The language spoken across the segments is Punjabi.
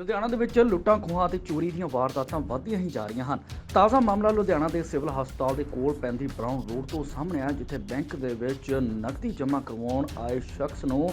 ਲੁਧਿਆਣਾ ਦੇ ਵਿੱਚ ਲੁੱਟਾਂ ਖੋਹਾਂ ਅਤੇ ਚੋਰੀ ਦੀਆਂ ਵਾਰਦਾਤਾਂ ਵੱਧਦੀਆਂ ਹੀ ਜਾ ਰਹੀਆਂ ਹਨ। ਤਾਜ਼ਾ ਮਾਮਲਾ ਲੁਧਿਆਣਾ ਦੇ ਸਿਵਲ ਹਸਪਤਾਲ ਦੇ ਕੋਲ ਪੈਂਦੀ ਬਰਾਊਨ ਰੋਡ ਤੋਂ ਸਾਹਮਣੇ ਆਇਆ, ਜਿੱਥੇ ਬੈਂਕ ਦੇ ਵਿੱਚ ਨਕਦੀ ਜਮ੍ਹਾਂ ਕਰਵਾਉਣ ਆਏ ਸ਼ਖਸ ਨੂੰ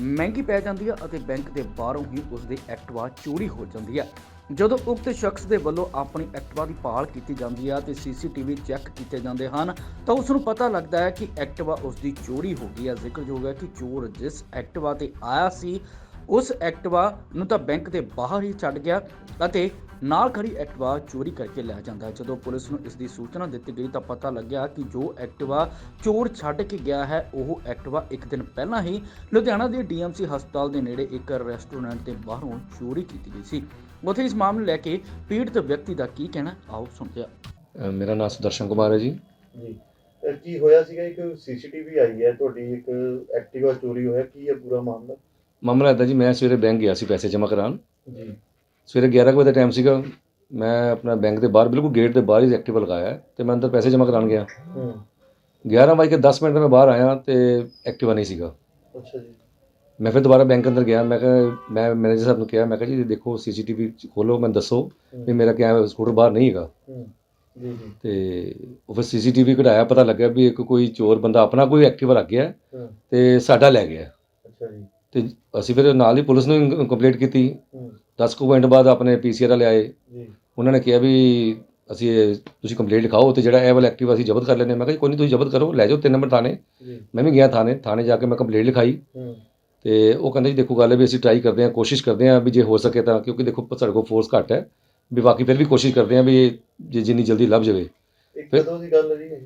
ਮਹਿੰਗੀ ਪੈ ਜਾਂਦੀ ਹੈ ਅਤੇ ਬੈਂਕ ਦੇ ਬਾਹਰੋਂ ਹੀ ਉਸ ਦੀ ਐਕਟਿਵਾ ਚੋਰੀ ਹੋ ਜਾਂਦੀ ਹੈ ਜਦੋਂ ਉਕਤ ਸ਼ਖਸ ਦੇ ਵੱਲੋਂ ਆਪਣੀ ਐਕਟਿਵਾ ਦੀ ਭਾਲ ਕੀਤੀ ਜਾਂਦੀ ਹੈ ਤੇ ਸੀਸੀਟੀਵੀ ਚੈੱਕ ਕੀਤੇ ਜਾਂਦੇ ਹਨ, ਤਾਂ ਉਸ ਨੂੰ ਪਤਾ ਲੱਗਦਾ ਹੈ ਕਿ ਐਕਟਿਵਾ ਉਸ ਦੀ ਚੋਰੀ ਹੋ ਗਈ ਹੈ ਜ਼ਿਕਰਯੋਗ ਹੈ ਕਿ ਚੋਰ ਜਿਸ ਐਕਟਿਵਾ ਤੇ ਆਇਆ ਸੀ ਉਸ ਐਕਟਿਵਾ ਨੂੰ ਤਾਂ ਬੈਂਕ ਦੇ ਬਾਹਰ ਹੀ ਛੱਡ ਗਿਆ ਅਤੇ ਨਾਲ ਖੜੀ ਐਕਟਿਵਾ ਚੋਰੀ ਕਰਕੇ ਲੈ ਜਾਂਦਾ। ਜਦੋਂ ਪੁਲਿਸ ਨੂੰ ਇਸ ਦੀ ਸੂਚਨਾ ਦਿੱਤੀ ਗਈ ਤਾਂ ਪਤਾ ਲੱਗਿਆ ਕਿ ਜੋ ਐਕਟਿਵਾ ਚੋਰ ਛੱਡ ਕੇ ਗਿਆ ਹੈ ਉਹ ਐਕਟਿਵਾ ਇੱਕ ਦਿਨ ਪਹਿਲਾਂ ਹੀ ਲੁਧਿਆਣਾ ਦੇ ਡੀਐਮਸੀ ਹਸਪਤਾਲ ਦੇ ਨੇੜੇ ਇੱਕ ਰੈਸਟੋਰੈਂਟ ਦੇ ਬਾਹਰੋਂ ਚੋਰੀ ਕੀਤੀ ਗਈ ਸੀ। ਉੱਥੇ ਇਸ ਮਾਮਲੇ ਲੈ ਕੇ ਪੀੜਤ ਵਿਅਕਤੀ ਦਾ ਕੀ ਕਹਿਣਾ ਆਓ ਸੁਣਦੇ ਹਾਂ। ਮੇਰਾ ਨਾਮ ਸੁਦਰਸ਼ਨ ਕੁਮਾਰ ਹੈ ਜੀ। ਜੀ। ਕੀ ਹੋਇਆ ਸੀਗਾ? ਇੱਕ ਸੀਸੀਟੀਵੀ ਆਈ ਹੈ ਤੁਹਾਡੀ ਇੱਕ ਐਕਟਿਵਾ ਚੋਰੀ ਹੋਇਆ ਕੀ ਹੈ ਪੂਰਾ ਮਾਮਲਾ? ਮਾਮਲਾ ਇੱਦਾਂ ਜੀ ਮੈਂ ਸਵੇਰੇ ਬੈਂਕ ਗਿਆ ਸੀ ਪੈਸੇ ਜਮ੍ਹਾਂ ਕਰਾਉਣ। ਜੀ। ਸਵੇਰੇ 11 ਕੁ ਵਜੇ ਦਾ ਟਾਈਮ ਸੀਗਾ। ਮੈਂ ਆਪਣਾ ਬੈਂਕ ਦੇ ਬਾਹਰ ਬਿਲਕੁਲ ਗੇਟ ਦੇ ਬਾਹਰ ਹੀ ਐਕਟਿਵ ਲਗਾਇਆ ਤੇ ਮੈਂ ਅੰਦਰ ਪੈਸੇ ਜਮ੍ਹਾਂ ਕਰਾਉਣ ਗਿਆ। ਹੂੰ। 11 ਵਜੇ ਕੇ 10 ਮਿੰਟ ਮੈਂ ਬਾਹਰ ਆਇਆ ਤੇ ਐਕਟਿਵਾ ਨਹੀਂ ਸੀਗਾ। ਅੱਛਾ ਜੀ। ਮੈਂ ਫਿਰ ਦੁਬਾਰਾ ਬੈਂਕ ਅੰਦਰ ਗਿਆ। ਮੈਂ ਕਿਹਾ ਮੈਂ ਮੈਨੇਜਰ ਸਾਹਿਬ ਨੂੰ ਕਿਹਾ ਮੈਂ ਕਿਹਾ ਜੀ ਦੇਖੋ ਸੀਸੀਟੀਵੀ ਖੋਲੋ ਮੈਂ ਦੱਸੋ ਵੀ ਮੇਰਾ ਕਿਆ ਸਕੂਟਰ ਬਾਹਰ ਨਹੀਂ ਹੈਗਾ। ਜੀ ਜੀ। ਤੇ ਉਹ ਫਿਰ ਸੀਸੀਟੀਵੀ ਕਢਾਇਆ ਪਤਾ ਲੱਗਿਆ ਵੀ ਇੱਕ ਕੋਈ ਚੋਰ ਬੰਦਾ ਆਪਣਾ ਕੋਈ ਐਕਟਿਵਾ ਰੱਖ ਗਿਆ ਤੇ ਸਾਡਾ ਲੈ ਗਿਆ। ਤੇ ਅਸੀਂ ਫਿਰ ਨਾਲ ਹੀ ਪੁਲਿਸ ਨੂੰ ਕੰਪਲੇਂਟ ਕੀਤੀ। ਹੂੰ। 10 ਕੁ ਮਿੰਟ ਬਾਅਦ ਆਪਣੇ ਪੀਸੀਆਰ ਵਾਲੇ ਆਏ। ਉਹਨਾਂ ਨੇ ਕਿਹਾ ਵੀ ਅਸੀਂ ਇਹ- ਤੁਸੀਂ ਕੰਪਲੇਂਟ ਲਿਖਾਓ ਤੇ ਜਿਹੜਾ ਇਹ ਵਾਲਾ ਐਕਟਿਵ ਅਸੀਂ ਜ਼ਬਤ ਕਰ ਲੈਂਦੇ ਹਾਂ। ਮੈਂ ਕਿਹਾ ਜੀ ਕੋਈ ਨਹੀਂ ਤੁਸੀਂ ਜ਼ਬਤ ਕਰੋ ਲੈ ਜਾਓ ਤਿੰਨ ਨੰਬਰ ਥਾਣੇ। ਮੈਂ ਵੀ ਗਿਆ ਥਾਣੇ। ਥਾਣੇ ਜਾ ਕੇ ਮੈਂ ਕੰਪਲੇਂਟ ਲਿਖਾਈ। ਤੇ ਉਹ ਕਹਿੰਦੇ ਜੀ ਦੇਖੋ ਗੱਲ ਹੈ ਵੀ ਅਸੀਂ ਟਰਾਈ ਕਰਦੇ ਹਾਂ ਕੋਸ਼ਿਸ਼ ਕਰਦੇ ਹਾਂ ਵੀ ਜੇ ਹੋ ਸਕੇ ਤਾਂ ਕਿਉਂਕਿ ਦੇਖੋ ਸਾਡੇ ਕੋਲ ਫੋਰਸ ਘੱਟ ਹੈ। ਵੀ ਬਾਕੀ ਫਿਰ ਵੀ ਕੋਸ਼ਿਸ਼ ਕਰਦੇ ਹਾਂ ਵੀ ਇਹ ਜੇ ਜਿੰਨੀ ਜਲਦੀ ਲੱਭ ਜਾਵੇ। ਇੱਕ ਫਿਰ- ਕਦੋਂ ਦੀ ਗੱਲ ਹੈ ਜੀ ਇਹ?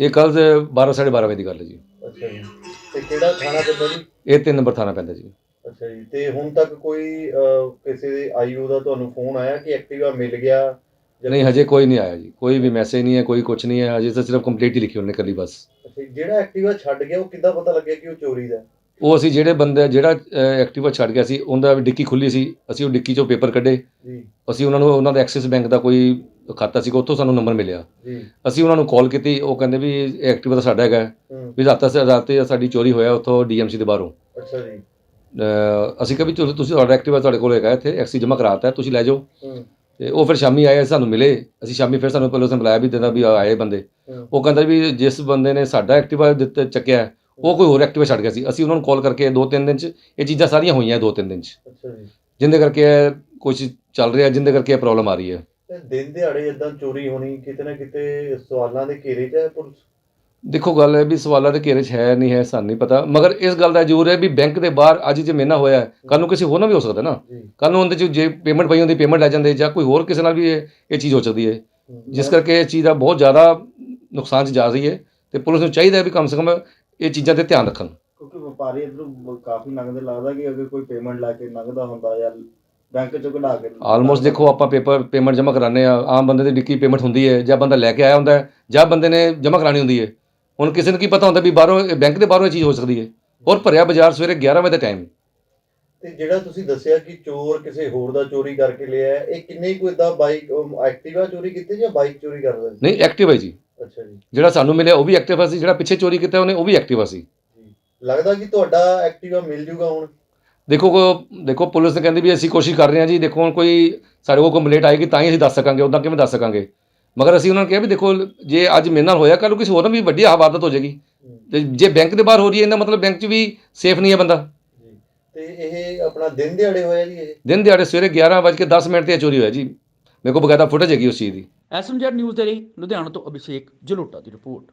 ਇਹ ਕੱਲ 12 12:30 ਵਜੇ ਦੀ ਗੱਲ ਹੈ ਜੀ। ਅੱਛਾ ਜੀ। ਤੇ ਕਿਹੜਾ ਥਾਣਾ ਪੈਂਦਾ ਜੀ? ਇਹ ਤਿੰਨ ਨੰਬਰ ਥਾਣਾ ਪੈਂਦਾ ਜੀ। ਅੱਛਾ ਜੀ ਤੇ ਹੁਣ ਤੱਕ ਕੋਈ ਅਹ, ਕਿਸੇ ਦੇ ਆਈਓ ਦਾ ਤੁਹਾਨੂੰ ਫੋਨ ਆਇਆ ਕਿ ਐਕਟਿਵਾ ਮਿਲ ਗਿਆ? ਜਾਂ- ਨਹੀਂ ਹਜੇ ਕੋਈ ਨਹੀਂ ਆਇਆ ਜੀ। ਕੋਈ ਵੀ ਮੈਸੇਜ ਨਹੀਂ ਹੈ ਕੋਈ ਕੁਝ ਨਹੀਂ ਹੈ ਹਜੇ ਤਾਂ ਸਿਰਫ ਕੰਪਲੀਟ ਹੀ ਲਿਖੀ ਉਹਨੇ ਕੱਲੀ ਬਸ। ਅੱਛਾ ਜੀ, ਜਿਹੜਾ ਐਕਟਿਵਾ ਛੱਡ ਗਿਆ ਉਹ ਕਿੱਦਾਂ ਪਤਾ ਲੱਗਿਆ ਕਿ ਉਹ ਚੋਰੀ ਦਾ ਹੈ? ਉਹ ਅਸੀਂ ਜਿਹੜੇ ਬੰਦੇ ਜਿਹੜਾ ਐਕਟਿਵਾ ਛੱਡ ਗਿਆ ਸੀ ਉਹਦਾ ਡਿੱਕੀ ਖੁੱਲੀ ਸੀ ਅਸੀਂ ਉਹ ਡਿੱਕੀ ਚੋਂ ਪੇਪਰ ਕੱਢੇ। ਜੀ। ਅਸੀਂ ਉਹਨਾਂ ਨੂੰ ਉਹਨਾਂ ਦਾ ਐਕਸਿਸ ਬੈਂਕ ਦਾ ਕੋਈ ਖਾਤਾ ਸੀਗਾ ਉੱਥੋਂ ਸਾਨੂੰ ਨੰਬਰ ਮਿਲਿਆ। ਜੀ। ਅਸੀਂ ਉਹਨਾਂ ਨੂੰ ਕਾਲ ਕੀਤੀ ਉਹ ਕਹਿੰਦੇ ਵੀ ਐਕਟਿਵਾ ਤਾਂ ਸਾਡਾ ਹੈਗਾ। ਹੂੰ। ਵੀ ਰਾਤਾਂ ਸੇ ਰਾਤੇ ਸਾਡੀ ਚੋਰੀ ਹੋਇਆ ਉੱਥੋਂ ਡੀਐਮਸੀ ਦੇ ਬਾਹਰੋਂ। ਅੱਛਾ ਜੀ। ਅਹ ਅਸੀਂ ਕਿਹਾ ਵੀ ਚਲੋ ਤੁਸੀਂ ਤੁਹਾਡਾ ਐਕਟਿਵਾ ਤੁਹਾਡੇ ਕੋਲ ਹੈਗਾ ਇੱਥੇ ਐਕਸੀ ਜਮ੍ਹਾਂ ਕਰਾਤਾ ਤੁਸੀਂ ਲੈ ਜਾਓ। ਹੂੰ। ਤੇ ਉਹ ਫਿਰ ਸ਼ਾਮੀ ਆਏ ਸਾਨੂੰ ਮਿਲੇ। ਅਸੀਂ ਸ਼ਾਮੀ ਫਿਰ ਸਾਨੂੰ ਪੁਲਿਸ ਨੇ ਬੁਲਾਇਆ ਵੀ ਦਿੰਦਾ ਵੀ ਆਏ ਬੰਦੇ। ਹੂੰ। ਉਹ ਕਹਿੰਦਾ ਵੀ ਜਿਸ ਬੰਦੇ ਨੇ ਸਾਡਾ ਐਕਟਿਵਾ ਦਿੱਤੇ ਚੱਕਿਆ ਉਹ ਕੋਈ ਹੋਰ ਐਕਟਿਵਾ ਛੱਡ ਗਿਆ ਸੀ। ਅਸੀਂ ਉਹਨਾਂ ਨੂੰ ਕਾਲ ਕਰਕੇ ਦੋ ਤਿੰਨ ਦਿਨ ਚ ਇਹ ਚੀਜ਼ਾਂ ਸਾਰੀਆਂ ਹੋਈਆਂ ਦੋ ਤਿੰਨ ਦਿਨ ਚ। ਅੱਛਾ ਜੀ। ਜਿੰਦੇ ਕਰਕੇ ਕੁਝ ਚੱਲ ਰਿਹਾ ਜਿੰਦੇ ਕਰਕੇ ਇਹ ਪ੍ਰੋਬਲਮ ਆ ਰਹੀ ਹੈ। ਤੇ ਦਿਨ ਦਿਹਾੜੇ ਇਦਾਂ ਚੋਰੀ ਹੋਣੀ ਕਿਤੇ ਨਾ ਕਿਤੇ ਸਵਾਲਾਂ ਦੇ ਘੇਰੇ 'ਚ ਹੈ ਪੁਲਿਸ? ਦੇਖੋ ਗੱਲ ਹੈ ਵੀ ਸਵਾਲਾਂ ਦੇ ਘੇਰੇ 'ਚ ਹੈ ਨਹੀਂ ਹੈ ਸਾਨੂੰ ਨਹੀਂ ਪਤਾ। ਮਗਰ ਇਸ ਗੱਲ ਦਾ ਜ਼ਰੂਰ ਹੈ ਵੀ ਬੈਂਕ ਦੇ ਬਾਹਰ ਅੱਜ ਜੇ ਮੇਨਾ ਹੋਇਆ ਕੱਲ ਨੂੰ ਕਿਸੇ ਹੋਰ ਨਾਲ ਵੀ ਹੋ ਸਕਦਾ ਨਾ। ਕੱਲ ਨੂੰ ਉਹਦੇ 'ਚ ਜੇ ਪੇਮੈਂਟ ਪਈ ਹੁੰਦੀ ਪੇਮੈਂਟ ਲੈ ਜਾਂਦੇ ਜਾਂ ਕੋਈ ਹੋਰ ਕਿਸੇ ਨਾਲ ਵੀ ਇਹ ਚੀਜ਼ ਹੋ ਸਕਦੀ ਹੈ। ਜਿਸ ਕਰਕੇ ਇਹ ਚੀਜ਼ ਦਾ ਬਹੁਤ ਜ਼ਿਆਦਾ ਨੁਕਸਾਨ 'ਚ ਜਾ ਰਹੀ ਹੈ ਤੇ ਪੁਲਿਸ ਨੂੰ ਚਾਹੀਦਾ ਹੈ ਵੀ ਕਮ ਸੇ ਕਮ ਇਹ ਚੀਜ਼ਾਂ ਤੇ ਧਿਆਨ ਰੱਖਣ। ਕਿਉਂਕਿ ਵਪਾਰੀ ਇਧਰੋਂ ਕਾਫੀ ਲੰਘਦੇ ਲੱਗਦਾ ਕਿ ਅਗਰ ਕੋਈ ਪੇਮੈਂਟ ਲੈ ਕੇ ਲੰਘਦਾ ਹੁੰਦਾ ਜਾਂ ਬੈਂਕ ਚੋਂ ਕਢਾ ਕੇ। ਆਲਮੋਸਟ ਦੇਖੋ ਆਪਾਂ ਪੇਪਰ ਪੇਮੈਂਟ ਜਮ੍ਹਾਂ ਕਰਾਉਂਦੇ ਆ ਆਮ ਬੰਦੇ ਦੀ ਡਿੱਕੀ ਪੇਮੈਂਟ ਹੁੰਦੀ ਹੈ ਜਾਂ ਬੰਦਾ ਲੈ ਕੇ ਆਇਆ ਹੁੰਦਾ ਹੈ ਜਾਂ ਬੰਦੇ ਨੇ ਜਮ੍ਹਾਂ ਕਰਾਣੀ ਹੁੰਦੀ ਹੈ। ਹੁਣ ਕਿਸੇ ਨੂੰ ਕੀ ਪਤਾ ਹੁੰਦਾ ਵੀ ਬਾਹਰੋਂ ਬੈਂਕ ਦੇ ਬਾਹਰੋਂ ਇਹ ਚੀਜ਼ ਹੋ ਸਕਦੀ ਹੈ। ਔਰ ਭਰਿਆ ਬਾਜ਼ਾਰ ਸਵੇਰੇ 11 ਵਜੇ ਦਾ ਟਾਈਮ ਤੇ ਜਿਹੜਾ ਤੁਸੀਂ ਦੱਸਿਆ ਕਿ ਚੋਰ ਕਿਸੇ ਹੋਰ ਦਾ ਚੋਰੀ ਕਰਕੇ ਲਿਆ ਹੈ, ਇਹ ਕਿੰਨੇ ਕੁ ਇਦਾਂ ਬਾਈਕ ਐਕਟਿਵਾ ਚੋਰੀ ਕੀਤੀ ਜਾਂ ਬਾਈਕ ਚੋਰੀ ਕਰਦਾ ਸੀ ਨਹੀਂ ਐਕਟਿਵ ਹੈ ਜੀ। ਅੱਛਾ ਜੀ। ਜਿਹੜਾ ਸਾਨੂੰ ਮਿਲਿਆ ਉਹ ਵੀ ਐਕਟਿਵਾ ਸੀ ਜਿਹੜਾ ਪਿੱਛੇ ਚੋਰੀ ਕੀਤਾ ਉਹਨੇ ਉਹ ਵੀ ਐਕਟਿਵਾ ਸੀ। ਲੱਗਦਾ ਕਿ ਤੁਹਾਡਾ ਐਕਟਿਵਾ ਮਿਲ ਜੂਗਾ ਹੁਣ? ਦੇਖੋ ਕੋ- ਦੇਖੋ ਪੁਲਿਸ ਨੇ ਕਹਿੰਦੀ ਵੀ ਅਸੀਂ ਕੋਸ਼ਿਸ਼ ਕਰ ਰਹੇ ਹਾਂ ਜੀ ਦੇਖੋ ਹੁਣ ਕੋਈ ਸਾਡੇ ਕੋਲ ਕੰਪਲੇਂਟ ਆਏਗੀ ਤਾਂ ਹੀ ਅਸੀਂ ਦੱਸ ਸਕਾਂਗੇ ਉਦਾਂ ਕਿਵੇਂ ਦੱਸ ਸਕਾਂਗੇ? ਮਗਰ ਅਸੀਂ ਉਹਨਾਂ ਨੂੰ ਕਿਹਾ ਵੀ ਦੇਖੋ ਜੇ ਅੱਜ ਮੇਰੇ ਨਾਲ ਹੋਇਆ ਕੱਲ੍ਹ ਨੂੰ ਕਿਸੇ ਹੋਰ ਨਾਲ ਵੀ ਵੱਡੀ ਆਵਾਦਤ ਹੋ ਜਾਏਗੀ। ਤੇ ਜੇ ਬੈਂਕ ਦੇ ਬਾਹਰ ਹੋ ਰਹੀ ਹੈ ਇਹਦਾ ਮਤਲਬ ਬੈਂਕ 'ਚ ਵੀ ਸੇਫ ਨਹੀਂ ਹੈ ਬੰਦਾ। ਤੇ ਇਹ ਆਪਣਾ ਦਿਨ ਦਿਹਾੜੇ ਹੋਇਆ ਜੀ ਇਹ? ਦਿਨ ਦਿਹਾੜੇ ਸਵੇਰੇ 11:10 ਮਿੰਟ ਤੇ ਇਹ ਚੋਰੀ ਹੋਇਆ ਜੀ। ਮੇਰੇ ਕੋਲ ਬਕਾਇਦਾ ਫੁਟੇਜ ਹੈਗੀ ਉਸ ਚੀਜ਼ ਦੀ। ਐਸਐਮਜੈਡ ਨਿਊਜ਼ ਦੇ ਲਈ ਲੁਧਿਆਣਾ ਤੋਂ ਅਭਿਸ਼ੇਕ ਜਲੋਟਾ ਦੀ ਰਿਪੋਰਟ।